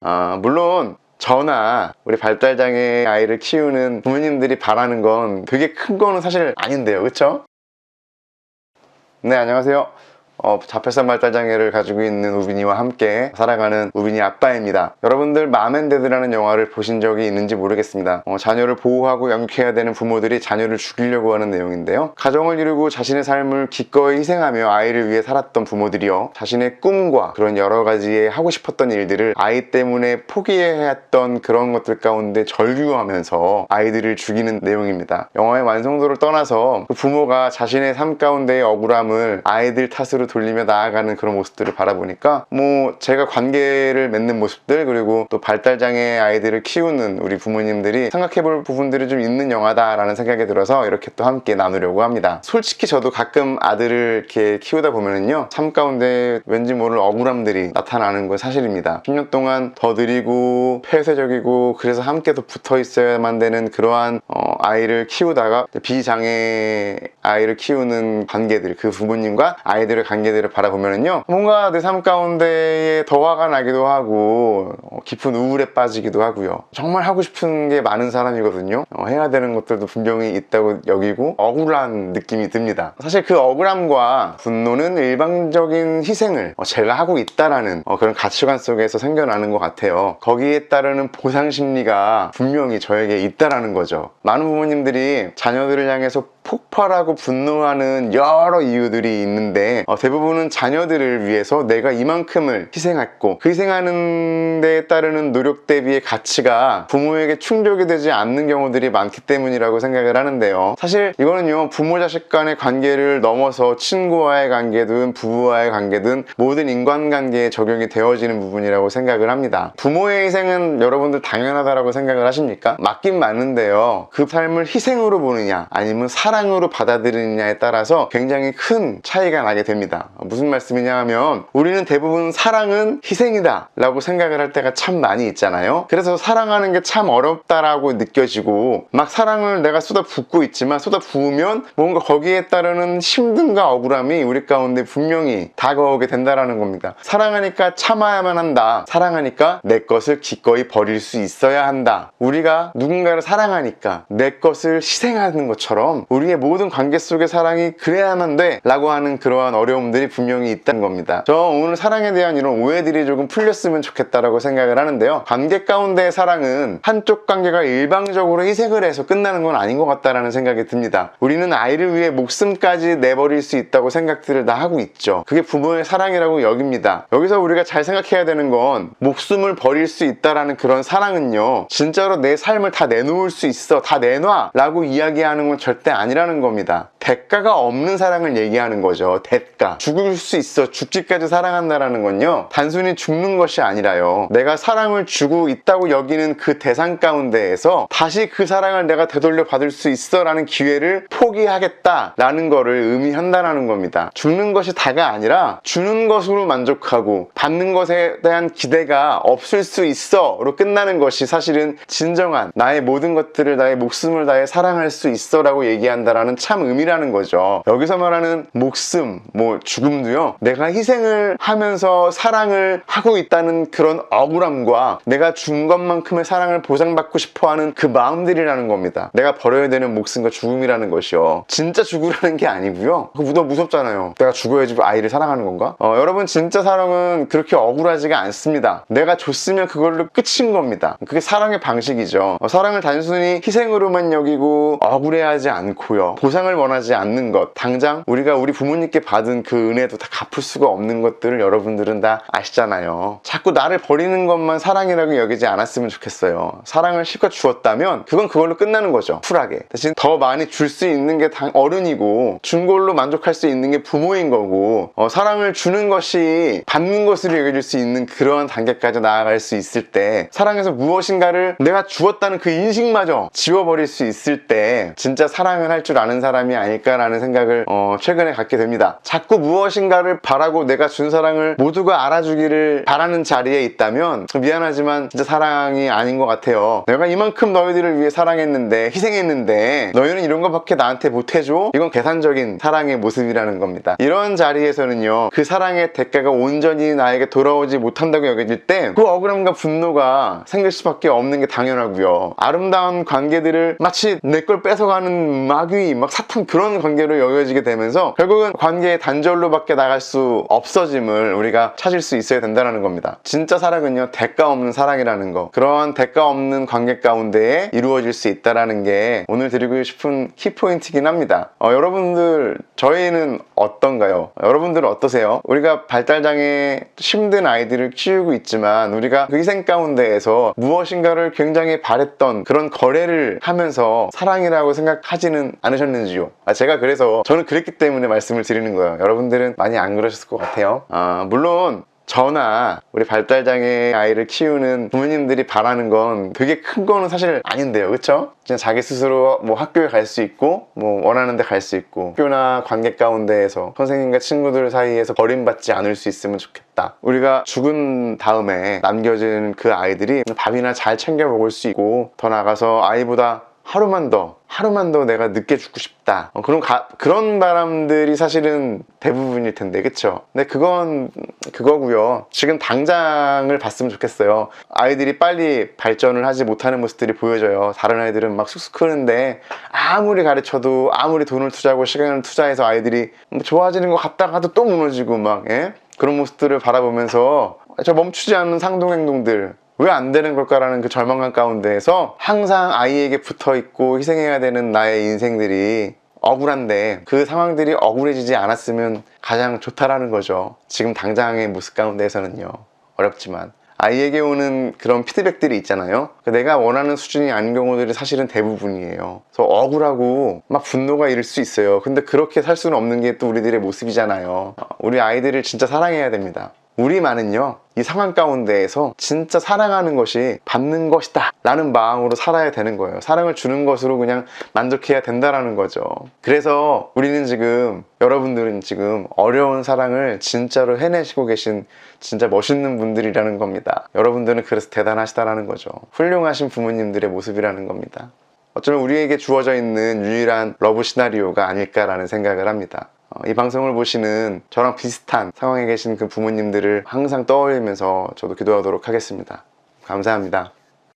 아, 물론 저나 우리 발달장애 아이를 키우는 부모님들이 바라는 건 되게 큰 거는 사실 아닌데요. 그쵸? 네, 안녕하세요. 어, 자폐성 발달장애를 가지고 있는 우빈이와 함께 살아가는 우빈이 아빠입니다. 여러분들 마맨데드라는 영화를 보신 적이 있는지 모르겠습니다. 어, 자녀를 보호하고 양육해야 되는 부모들이 자녀를 죽이려고 하는 내용인데요. 가정을 이루고 자신의 삶을 기꺼이 희생하며 아이를 위해 살았던 부모들이요. 자신의 꿈과 그런 여러 가지의 하고 싶었던 일들을 아이 때문에 포기해야 했던 그런 것들 가운데 절규하면서 아이들을 죽이는 내용입니다. 영화의 완성도를 떠나서 그 부모가 자신의 삶 가운데의 억울함을 아이들 탓으로 돌리며 나아가는 그런 모습들을 바라보니까 뭐 제가 관계를 맺는 모습들 그리고 또 발달장애 아이들을 키우는 우리 부모님들이 생각해 볼 부분들이 좀 있는 영화다라는 생각이 들어서 이렇게 또 함께 나누려고 합니다. 솔직히 저도 가끔 아들을 이렇게 키우다 보면은요 삶 가운데 왠지 모를 억울함들이 나타나는 건 사실입니다. 10년 동안 더 느리고 폐쇄적이고 그래서 함께 더 붙어 있어야만 되는 그러한 어, 아이를 키우다가 비장애 아이를 키우는 관계들 그 부모님과 아이들의 관계들을 바라보면은요 뭔가 내 삶 가운데에 더 화가 나기도 하고 어, 깊은 우울에 빠지기도 하고요. 정말 하고 싶은 게 많은 사람이거든요. 어, 해야 되는 것들도 분명히 있다고 여기고 억울한 느낌이 듭니다. 사실 그 억울함과 분노는 일방적인 희생을 어, 제가 하고 있다라는 어, 그런 가치관 속에서 생겨나는 것 같아요. 거기에 따르는 보상 심리가 분명히 저에게 있다라는 거죠. 많은 부모님들이 자녀들을 향해서 폭발하고 분노하는 여러 이유들이 있는데 어, 대부분은 자녀들을 위해서 내가 이만큼을 희생했고 그 희생하는 데에 따르는 노력 대비의 가치가 부모에게 충족이 되지 않는 경우들이 많기 때문이라고 생각을 하는데요. 사실 이거는요 부모 자식 간의 관계를 넘어서 친구와의 관계든 부부와의 관계든 모든 인간관계에 적용이 되어지는 부분이라고 생각을 합니다. 부모의 희생은 여러분들 당연하다라고 생각을 하십니까? 맞긴 맞는데요. 그 삶을 희생으로 보느냐 아니면 사랑으로 받아들이느냐 에 따라서 굉장히 큰 차이가 나게 됩니다. 무슨 말씀이냐 하면 우리는 대부분 사랑은 희생이다 라고 생각을 할 때가 참 많이 있잖아요. 그래서 사랑하는 게 참 어렵다라고 느껴지고 막 사랑을 내가 쏟아 붓고 있지만 쏟아 부으면 뭔가 거기에 따르는 힘듦과 억울함이 우리 가운데 분명히 다가오게 된다라는 겁니다. 사랑하니까 참아야만 한다. 사랑하니까 내 것을 기꺼이 버릴 수 있어야 한다. 우리가 누군가를 사랑하니까 내 것을 희생하는 것처럼 우리의 모든 관계 속의 사랑이 그래야만 돼 라고 하는 그러한 어려움들이 분명히 있다는 겁니다. 저 오늘 사랑에 대한 이런 오해들이 조금 풀렸으면 좋겠다라고 생각을 하는데요. 관계 가운데의 사랑은 한쪽 관계가 일방적으로 희생을 해서 끝나는 건 아닌 것 같다라는 생각이 듭니다. 우리는 아이를 위해 목숨까지 내버릴 수 있다고 생각들을 다 하고 있죠. 그게 부모의 사랑이라고 여깁니다. 여기서 우리가 잘 생각해야 되는 건 목숨을 버릴 수 있다라는 그런 사랑은요 진짜로 내 삶을 다 내놓을 수 있어 다 내놔 라고 이야기하는 건 절대 아니라는 겁니다 대가가 없는 사랑을 얘기하는 거죠. 대가. 죽을 수 있어 죽기까지 사랑한다라는 건요. 단순히 죽는 것이 아니라요. 내가 사랑을 주고 있다고 여기는 그 대상 가운데에서 다시 그 사랑을 내가 되돌려 받을 수 있어 라는 기회를 포기하겠다 라는 거를 의미한다라는 겁니다. 죽는 것이 다가 아니라 주는 것으로 만족하고 받는 것에 대한 기대가 없을 수 있어 로 끝나는 것이 사실은 진정한 나의 모든 것들을 나의 목숨을 다해 사랑할 수 있어 라고 얘기한다라는 참 의미라는 거죠. 여기서 말하는 목숨 뭐 죽음도요 내가 희생을 하면서 사랑을 하고 있다는 그런 억울함과 내가 준 것만큼의 사랑을 보상받고 싶어하는 그 마음들이라는 겁니다. 내가 버려야 되는 목숨과 죽음이라는 것이요. 진짜 죽으라는 게 아니고요. 그거 너무 무섭잖아요. 내가 죽어야지 아이를 사랑하는 건가? 어, 여러분 진짜 사랑은 그렇게 억울하지가 않습니다. 내가 줬으면 그걸로 끝인 겁니다. 그게 사랑의 방식이죠. 어, 사랑을 단순히 희생으로만 여기고 억울해하지 않고요. 보상을 원하지 않는 것. 당장 우리가 우리 부모님께 받은 그 은혜도 다 갚을 수가 없는 것들을 여러분들은 다 아시잖아요. 자꾸 나를 버리는 것만 사랑이라고 여기지 않았으면 좋겠어요. 사랑을 실컷 주었다면 그건 그걸로 끝나는 거죠. 쿨하게. 대신 더 많이 줄 수 있는 게 당- 어른이고 준 걸로 만족할 수 있는 게 부모인 거고 어, 사랑을 주는 것이 받는 것으로 여겨질 수 있는 그러한 단계까지 나아갈 수 있을 때 사랑에서 무엇인가를 내가 주었다는 그 인식마저 지워버릴 수 있을 때 진짜 사랑을 할 줄 아는 사람이 아닐까라는 생각을 어, 최근에 갖게 됩니다. 자꾸 무엇인가를 바라고 내가 준 사랑을 모두가 알아주기를 바라는 자리에 있다면 미안하지만 진짜 사랑이 아닌 것 같아요. 내가 이만큼 너희들을 위해 사랑했는데 희생했는데 너희는 이런 것밖에 나한테 못해줘? 이건 계산적인 사랑의 모습이라는 겁니다. 이런 자리에서는요 그 사랑의 대가가 온전히 나에게 돌아오지 못한다고 여겨질 때 그 억울함과 분노가 생길 수밖에 없는 게 당연하고요. 아름다운 관계들을 마치 내 걸 뺏어가는 마귀, 막 사탄 그런 관계로 여겨지게 되면서 결국은 관계의 단절로밖에 나갈 수 없어짐을 우리가 찾을 수 있어야 된다는 겁니다. 진짜 사랑은요 대가 없는 사랑이라는 거 그런 대가 없는 관계 가운데에 이루어질 수 있다라는 게 오늘 드리고 싶은 키포인트긴 합니다. 어, 여러분들 저희는 어떤가요? 여러분들은 어떠세요? 우리가 발달장애 힘든 아이들을 키우고 있지만 우리가 그 희생 가운데에서 무엇인가를 굉장히 바랬던 그런 거래를 하면서 사랑이라고 생각하지는 않으셨는지요? 아, 제가 그래서 저는 그랬기 때문에 말씀을 드리는 거예요. 여러분들은 많이 안 그러셨을 것 같아요. 아, 물론 저나 우리 발달장애 아이를 키우는 부모님들이 바라는 건 되게 큰 거는 사실 아닌데요. 그쵸? 그냥 자기 스스로 뭐 학교에 갈 수 있고 뭐 원하는 데 갈 수 있고 학교나 관계 가운데에서 선생님과 친구들 사이에서 버림받지 않을 수 있으면 좋겠다. 우리가 죽은 다음에 남겨진 그 아이들이 밥이나 잘 챙겨 먹을 수 있고 더 나가서 아이보다 하루만 더 하루만 더 내가 늦게 죽고 싶다. 어, 그런 가- 그런 바람들이 사실은 대부분일 텐데 그쵸? 근데 그건 그거고요. 지금 당장을 봤으면 좋겠어요. 아이들이 빨리 발전을 하지 못하는 모습들이 보여져요. 다른 아이들은 막 쑥쑥 크는데 아무리 가르쳐도 아무리 돈을 투자하고 시간을 투자해서 아이들이 뭐 좋아지는 것 같다가도 또 무너지고 막 예? 그런 모습들을 바라보면서 저 멈추지 않는 상동 행동들 왜 안 되는 걸까라는 그 절망감 가운데에서 항상 아이에게 붙어 있고 희생해야 되는 나의 인생들이 억울한데 그 상황들이 억울해지지 않았으면 가장 좋다라는 거죠. 지금 당장의 모습 가운데에서는요. 어렵지만. 아이에게 오는 그런 피드백들이 있잖아요. 그 내가 원하는 수준이 아닌 경우들이 사실은 대부분이에요. 그래서 억울하고 막 분노가 이를 수 있어요. 근데 그렇게 살 수는 없는 게 또 우리들의 모습이잖아요. 어, 우리 아이들을 진짜 사랑해야 됩니다. 우리만은요, 이 상황 가운데에서 진짜 사랑하는 것이 받는 것이다. 라는 마음으로 살아야 되는 거예요. 사랑을 주는 것으로 그냥 만족해야 된다라는 거죠. 그래서 우리는 지금, 여러분들은 지금 어려운 사랑을 진짜로 해내시고 계신 진짜 멋있는 분들이라는 겁니다. 여러분들은 그래서 대단하시다라는 거죠. 훌륭하신 부모님들의 모습이라는 겁니다. 어쩌면 우리에게 주어져 있는 유일한 러브 시나리오가 아닐까라는 생각을 합니다. 어, 이 방송을 보시는 저랑 비슷한 상황에 계신 그 부모님들을 항상 떠올리면서 저도 기도하도록 하겠습니다. 감사합니다.